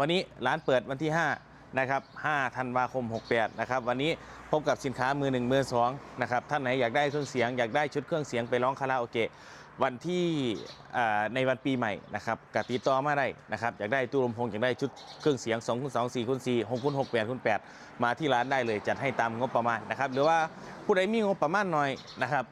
วันนี้ร้านเปิดวันที่ 5 นะครับ 5 ธันวาคม 68 นะครับ วันนี้พบกับสินค้ามือหนึ่งมือสองนะครับ ท่านไหนอยากได้เครื่องเสียง อยากได้ชุดเครื่องเสียงไปร้องคาราโอเกะวันที่ในวันปีใหม่นะครับกติดต่อมาได้นะครับอยากได้ตู้ลำโพงอยากได้ชุดเครื่องเสียง2คูณ2 4คูณ4 6คูณ6 8คูณ8มาที่ร้านได้เลยจัดให้ตามงบประมาณนะครับหรือว่าผู้ใดมีงบประมาณหน้อยนะครับ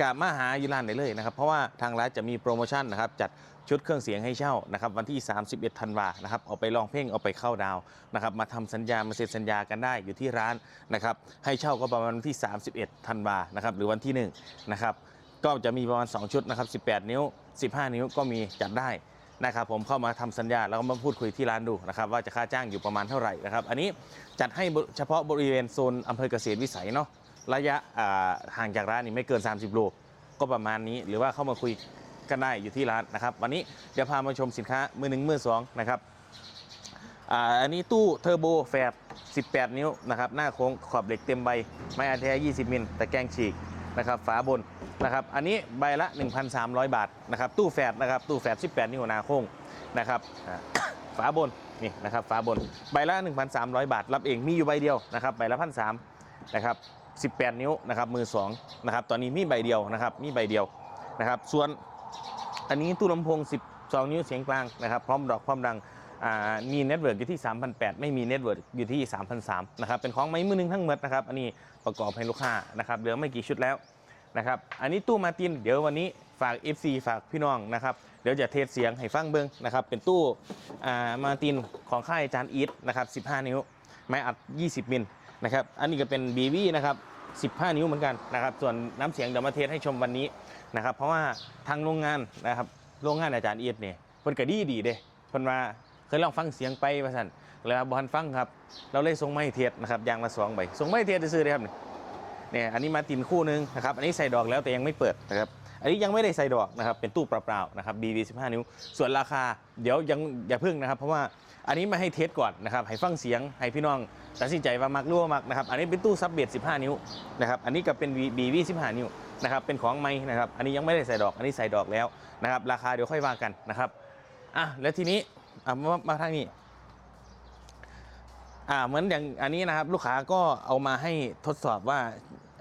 กลับมาหาอยู่ร้านได้เลยนะครับ เพราะว่าทางร้านจะมีโปรโมชั่นนะครับจัดชุดเครื่องเสียงให้เช่านะครับวันที่ 31 ธันวานะครับเอาไปลองเพลงเอาไปเข้าดาวนะครับมาทำสัญญามาเซ็นสัญญากันได้อยู่ที่ร้านนะครับให้เช่าก็ประมาณวันที่ 31 ธันวานะครับหรือวันที่1นะครับก็จะมีประมาณ 2 ชุดนะครับ 18 นิ้ว 15 นิ้วก็มีจัดได้นะครับผมเข้ามาทำสัญญาแล้วก็มาพูดคุยที่ร้านดูนะครับว่าจะค่าจ้างอยู่ประมาณเท่าไหร่นะครับอันนี้จัดให้เฉพาะบริเวณโซนอำเภอเกษตรวิสัยเนาะ ระยะห่างจากร้านนี่ไม่เกิน 30 โล ก็ประมาณนี้ หรือว่าเข้ามาคุยกันได้อยู่ที่ร้านนะครับ วันนี้เดี๋ยวพามาชมสินค้ามือหนึ่งมือสองนะครับอันนี้ตู้เทอร์โบแฟบ18 นิ้วนะครับหน้าโค้งขอบเหล็กเต็มใบ ไม้อัดแท้ 20 มิลตะแกรงฉีกนะครับฝาบนนะครับอันนี้ใบละ 1,300 บาทนะครับตู้แฟดนะครับตู้แฟด18 นิ้วหน้าโค้งนะครับฝาบนนี่นะครับฝาบนใบละ 1,300 บาท รับเองมีอยู่ใบเดียวนะครับใบละพันสามนะครับ 18 นิ้วนะครับมือสองนะครับตอนนี้มีใบเดียวนะครับมีใบเดียวนะครับ ส่วนอันนี้ตู้ลำโพง 12 นิ้วเสียงกลางนะครับพร้อมดอกพร้อมดังมีเน็ตเวิร์กอยู่ที่3,800ไม่มีเน็ตเวิร์กอยู่ที่3,300นะครับเป็นของไม้มือหนึ่งทั้งหมดนะครับอันนี้ประกอบให้ลูกค้านะครับเหลือไม่กี่ชุดแล้วนะครับอันนี้ตู้มาตินเดี๋ยววันนี้ฝาก FC ฝากพี่น้องนะครับเดี๋ยวจะเทสเสียงให้ฟังเบิ้งนะครับเป็นตู้มาตินของค่ายจานอีทนะครับ 15 นิ้วไม้อัด 20 มิล นะครับอันนี้ก็เป็น BV นะครับ15 นิ้วเหมือนกันนะครับส่วนน้ำเสียงเดี๋ยวมาเทสให้ชมวันนี้นะครับเพราะว่าทางโรงงานนะครับโรงงานอาจารย์เอียดเนี่ยเพิ่นก็ดีดีเด้เพิ่นว่าเคยลองฟังเสียงไปว่าซั่นแล้วบ่ทันฟังครับเราเลยส่งไม้เทียดนะครับยางละสองใบส่งไม้เทียดซื้อเลยครับเนี่ยอันนี้มาตินคู่หนึงนะครับอันนี้ใส่ดอกแล้วแต่ยังไม่เปิดนะครับ อันนี้ยังไม่ได้ใส่ดอกนะครับเป็นตู้เปล่าๆนะครับ BB 15 นิ้ว ส่วนราคาเดี๋ยวยังอย่าเพิ่งนะครับ เพราะว่าอันนี้มาให้เทสก่อนนะครับให้ฟังเสียงให้พี่น้องตัดสินใจว่ามักหรือว่ามักนะครับอันนี้เป็นตู้ซับเบียด15 นิ้วนะครับอันนี้ก็เป็น BB 15 นิ้วนะครับเป็นของไม้นะครับอันนี้ยังไม่ได้ใส่ดอกอันนี้ใส่ดอกแล้วนะครับราคาเดี๋ยวค่อยว่ากันนะครับอะแล้วทีนี้อะมามาทางนี้ อ่าเหมือนอย่างอันนี้นะครับลูกค้าก็เอามาให้ทดสอบว่า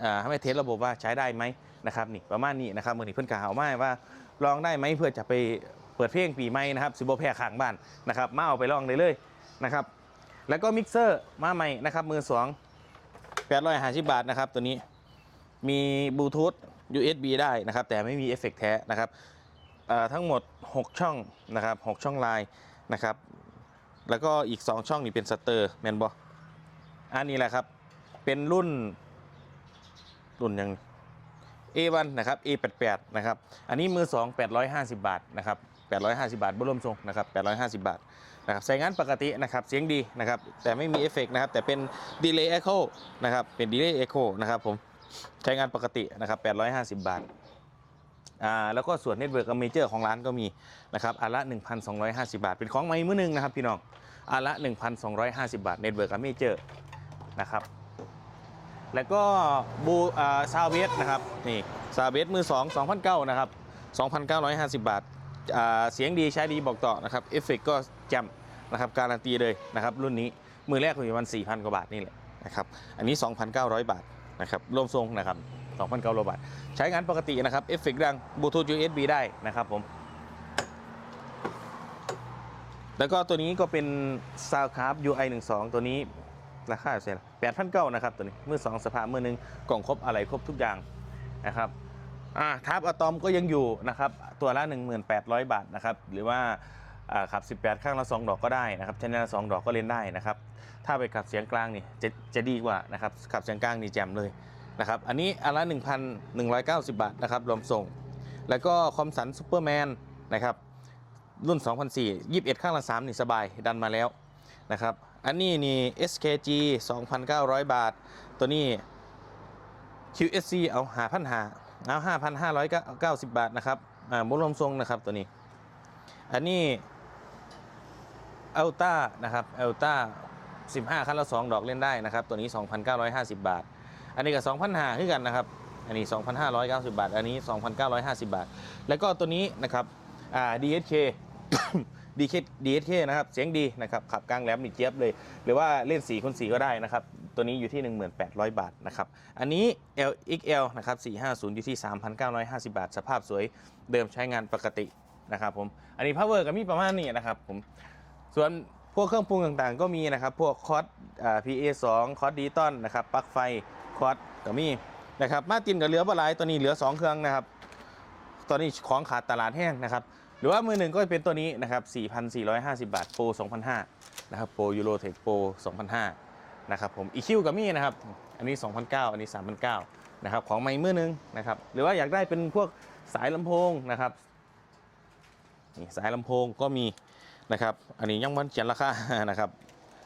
อ่าให้เทสระบบว่าใช้ได้ไหมนะครับนี่ประมาณนี้นะครับมือนี้เพื่อนกเอามาให้ว่าลองได้ไหมเพื่อจะไปเปิดเพลงปีใหม่นะครับซิโบแพรข้างบ้านนะครับมาเอาไปลองเลยเลยนะครับแล้วก็มิกเซอร์มาใหม่นะครับมือสองแปดร้อยห้าสิบบาทนะครับตัวนี้มีบลูทูธ USB ได้นะครับแต่ไม่มีเอฟเฟกต์แท้นะครับทั้งหมด 6 ช่องนะครับ6ช่องลายนะครับ แล้วก็อีก 2 ช่องนี่เป็นสเตอร์แมนบออันนี้แหละครับ เป็นรุ่น รุ่นยัง A1 นะครับ A88 นะครับ อันนี้มือ 2 850 บาทนะครับ850 บาทบรมทรงนะครับ850 บาทนะครับใช้งานปกตินะครับเสียงดีนะครับ แต่ไม่มีเอฟเฟกต์นะครับ แต่เป็น Delay Echo นะครับเป็น Delay Echo นะครับผมใช้งานปกตินะครับ850 บาท อ่าแล้วก็ส่วนเน็ตเวิร์กเมเจอร์ของร้านก็มีนะครับอันละ 1,250 บาท เป็นของใหม่มือหนึงนะครับพี่น้องอันละ 1,250 บาทเน็ตเวิร์กเมเจอร์นะครับแล้วก็บูอ่าซาเวสนะครับนี่ซาเวสมือ 2 2,900นะครับ2,950 บาทอ่าเสียงดีใช้ดีบอกต่อนะครับเอฟเฟกก็แจ่มนะครับการันตีเลยนะครับรุ่นนี้มือแรกอยู่ประมาณ4,000 กว่าบาทนี่แหละนะครับอันนี้ 2,900 บาทนะครับรวมทรงนะครับ 2,900 บาท ใช้งานปกตินะครับ เอฟเฟกดังบลูทูธ USB ได้นะครับผม แล้วก็ตัวนี้ก็เป็น Soundcraft UI 12 ตัวนี้ราคาเท่าไหร่แปดพันเก้านะครับตัวนี้ มือสองสภาพมือหนึ่งกล่องครบอะไรครบทุกอย่างนะครับอ่าทับอะตอมก็ยังอยู่นะครับ ตัวละ 1800 บาทนะครับ หรือว่าขับ 18 ข้างละ 2 ดอกก็ได้นะครับชนลละ2ดอกก็เล่นได้นะครับ ถ้าไปขับเสียงกลางนี่จะจะดีกว่านะครับ ขับเสียงกลางนี่แจ่มเลย นะครับ อันนี้อันละ1,190 บาทนะครับรวมส่ง แล้วก็คอมสันซูเปอร์แมนนะครับรุ่น 2004 21 ข้างละ3นี่สบายดันมาแล้วนะครับ อันนี้นี่ SKG 2,900 บาท ตัวนี้ QSC เอาหาพันหาเอา5,590 บาทนะครับอ่าบุรวมทรงนะครับตัวนี้ อันนี้เอลต้านะครับเอลต้า15 คันละ 2 ดอกเล่นได้นะครับ ตัวนี้ 2,950 บาท อันนี้ก็2,500คือกันนะครับ อันนี้ 2,590 บาท อันนี้ 2,950 บาท แล้วก็ตัวนี้นะครับอ่า DSK DK DSK นะครับ เสียงดีนะครับ ขับกลางแหลมนี่เจี๊ยบเลย หรือว่าเล่น4คูณ4ก็ได้นะครับ ตัวนี้อยู่ที่ 1800 บาทนะครับ อันนี้ LXL นะครับ 450 อยู่ที่ 3,950 บาท สภาพสวย เดิมใช้งานปกตินะครับผม อันนี้ power ก็มีประมาณนี้นะครับผม ส่วนพวกเครื่องปรุงต่างๆ ก็มีนะครับ พวกคอร์ดอ่า PA 2 คอร์ดดิจิตอลนะครับ ปลั๊กไฟ คอร์ดก็มีนะครับมาตินกับเหลือบ่หลายตัวนี้เหลือ 2 เครื่องนะครับตอนนี้ของขาดตลาดแห้งนะครับหรือว่ามือหนึ่งก็เป็นตัวนี้นะครับ4,450 บาทโปร2,500นะครับโปรยูโรเทคโปร2,500นะครับผม EQ กับมี่นะครับอันนี้2,900อันนี้3,900นะครับของไม่มือหนึ่งนะครับหรือว่าอยากได้เป็นพวกสายลำโพงนะครับนี่สายลำโพงก็มีนะครับอันนี้ยังมันเขียนราคานะครับ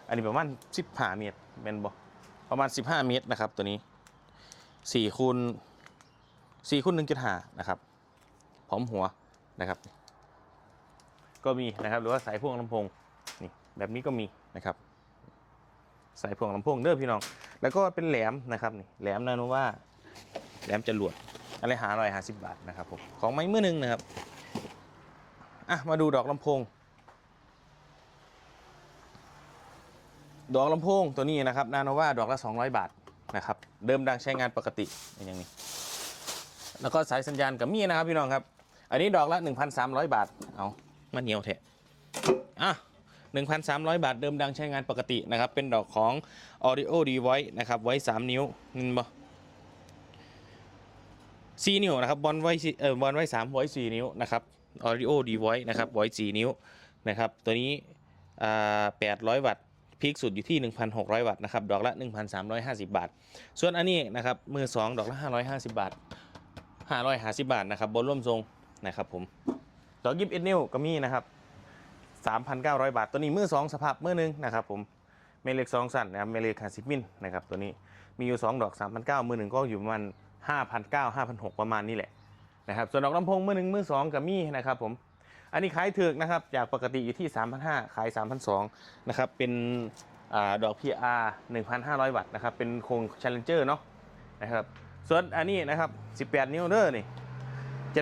อันนี้ประมาณ15เมตรเป็นบ่ ประมาณ 15 เมตรนะครับ ตัวนี้4คูณ4คูณ1.5นะครับพร้อมหัวนะครับ ก็มีนะครับ หรือว่าสายพ่วงลำโพงนี่แบบนี้ก็มีนะครับสายพ่วงลำโพงเด้อพี่น้อง แล้วก็เป็นแหลมนะครับนี่แหลมนาโนว่าแหลมจรวดอะไรหาร้อยหาสิบบาทนะครับผมของไม้มือหนึ่งนะครับอะมาดูดอกลำโพง ดอกลำโพงตัวนี้นะครับนาโนว่าดอกละ 200 บาทนะครับเดิมดังใช้งานปกติอย่างนี้ แล้วก็สายสัญญาณกับมีนะครับพี่น้องครับ อันนี้ดอกละ 1,300 บาทเอามันเหนียวเถอะอะ1,300 บาทเดิมดังใช้งานปกตินะครับ เป็นดอกของ Audio Device นะครับ ไว้ 3 นิ้วนี่บ่นิ้วนะครับบอลไว้สี่เอ่อบอลไว้3ไว้4นิ้วนะครับ Audio Device นะครับไว้4นิ้วนะครับ ตัวนี้อ่า800 วัตต์ พีคสุดอยู่ที่ 1,600 วัตต์นะครับ ดอกละ 1,350 บาท ส่วนอันนี้นะครับมือ 2 ดอกละ 550 บาท 550 บาทนะครับบนร่วมทรงนะครับผม ดอกยิบเอ็ดนิ้วก็มีนะครับ 3,900 บาท ตัวนี้มือ 2 สภาพมือหนึ่งนะครับผม เมเล็ก2สั่นนะครับ เมเล็ก50มิลนะครับตัวนี้ มีอยู่ 2 ดอก 3,900 มือหนึ่งก็อยู่ประมาณ5,900 5,600 ประมาณนี้แหละนะครับ ส่วนดอกลำโพงมือหนึ่งมือ2ก็มีนะครับผม อันนี้ขายถึกนะครับ จากปกติอยู่ที่ 3,500 ขาย 3,200 นะครับ เป็นอดอก PR 1,500 วัตต์นะครับ เป็นโครง Challenger เนาะนะครับ ส่วนอันนี้นะครับ 18 นิ้วเด้อนี่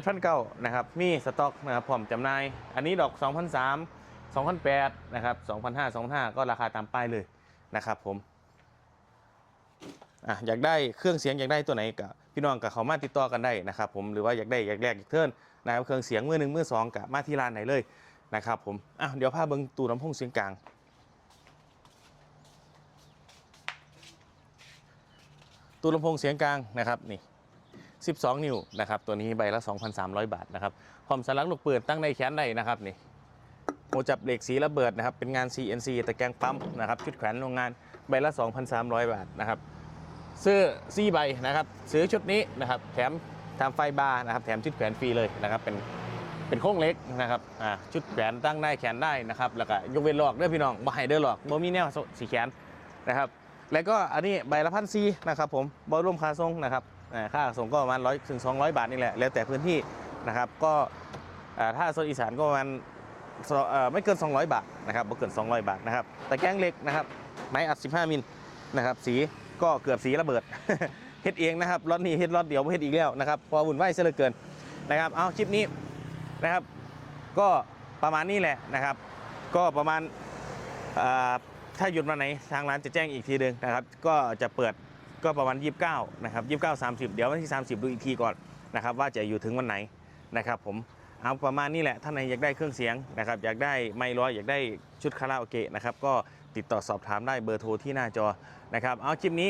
7,900นะครับ มีสต็อกนะครับพร้อมจำหน่าย อันนี้ดอก2,003 2,008นะครับ2,500 2,500 ก็ราคาตามป้ายเลยนะครับผมอะอยากได้เครื่องเสียงอยากได้ตัวไหนกับพี่น้องกับเขามาติดต่อกันได้นะครับผมหรือว่าอยากได้อยากแลกอยากเทิร์น นะครับเครื่องเสียงมือหนึ่งมือสองกับมาที่ร้านไหนเลยนะครับผมอะเดี๋ยวพาเบิ้งตู้ลำโพงเสียงกลางตู้ลำโพงเสียงกลางนะครับนี่12 นิ้วนะครับตัวนี้ใบละ 2,300 บาทนะครับพร้อมสลักลูกปืนตั้งในแขนได้นะครับนี่หัวจับเหล็กสีระเบิดนะครับเป็นงาน CNC ตะแกรงปั๊มนะครับชุดแขวนโรงงานใบละ 2,300 บาทนะครับซื้อ4ใบนะครับซื้อชุดนี้นะครับแถม ทำไฟบาร์นะครับแถมชุดแขวนฟรีเลยนะครับเป็นเป็นโค้งเล็กนะครับอ่าชุดแขวนตั้งได้แขนได้นะครับแล้วก็ยกเว้นหลอกเด้อพี่น้องบ่ให้เด้อหลอกบ่มีแนวสีแขนนะครับแล้วก็อันนี้ใบละพันซีนะครับผมบรวมค่าส่งนะครับอ่าค่าส่งก็ประมาณร้อยถึงสองร้อยบาทนี่แหละแล้วแต่พื้นที่นะครับก็อ่าถ้าโซนอีสานก็ประมาณสองเอ่อไม่เกิน 200 บาทนะครับไม่เกิน 200 บาทนะครับแตะแกรงเล็กนะครับไม้อัด 15 มิลนะครับสีก็เกือบสีระเบิด เฮ็ดเองนะครับรถนี้เฮ็ดรถเดียวเฮ็ดอีกแล้วนะครับพอวุ่นวายเสียเหลือเกินนะครับเอาคลิปนี้นะครับ ก็ประมาณนี้แหละนะครับ ก็ประมาณถ้าหยุดวันไหนทางร้านจะแจ้งอีกทีหนึ่งนะครับ ก็จะเปิดก็ประมาณ 29 นะครับ 29 30 เดี๋ยววันที่ 30 ดูอีกทีก่อนนะครับ ว่าจะอยู่ถึงวันไหนนะครับ ผมเอาประมาณนี้แหละท่านไหนอยากได้เครื่องเสียงนะครับ อยากได้ไมค์ร้อยอยากได้ชุดคาราโอเกะนะครับ ก็ติดต่อสอบถามได้เบอร์โทรที่หน้าจอนะครับ เอาคลิปนี้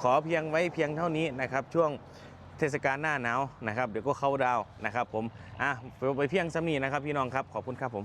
ขอเพียงไว้เพียงเท่านี้นะครับ ช่วงเทศกาลหน้าหนาวนะครับ เดี๋ยวก็เข้าดาวนะครับผมอะไปเพียงสำนีนะครับพี่น้องครับขอบคุณครับผม